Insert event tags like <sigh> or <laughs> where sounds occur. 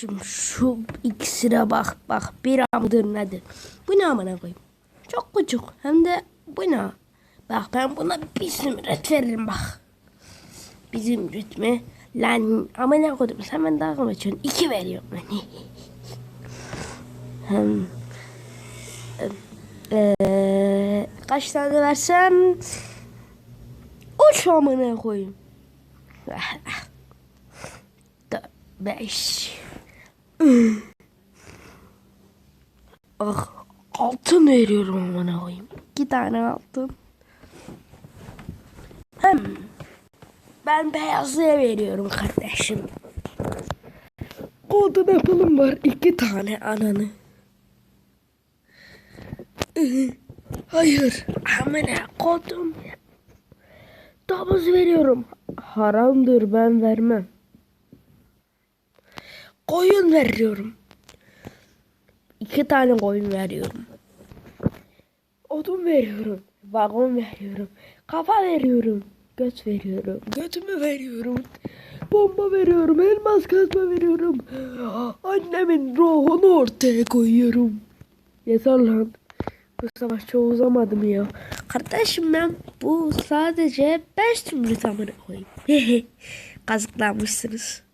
Kardeşim şu ikisine bak bak bir amdır nedir? Bu ne amına koyayım? Çok küçük hem de bu ne? Bak ben buna bir zümrüt veririm bak. Bir zümrüt mü? Lan amına koydum sen ben dalga mı geçiyorsun? İki veriyorum ben. <laughs> hem, eee, kaç tane versem? Uç amına koyayım. <laughs> Dört, beş. Ah, altın veriyorum amına koyayım. İki tane altın. Hem ben beyazlıya veriyorum kardeşim. Golden apple'ım var iki tane ananı. Hayır. Amına kodum. Domuz veriyorum. Haramdır ben vermem. Koyun veriyorum. İki tane koyun veriyorum. Odun veriyorum. Vagon veriyorum. Kafa veriyorum. Göt veriyorum. Götümü veriyorum. Bomba veriyorum. Elmas kazma veriyorum. Annemin ruhunu ortaya koyuyorum. Yeter lan. Bu savaş çok uzamadı mı ya? Kardeşim ben bu sadece 5 zümrüt amına koyayım. <laughs> Kazıklanmışsınız.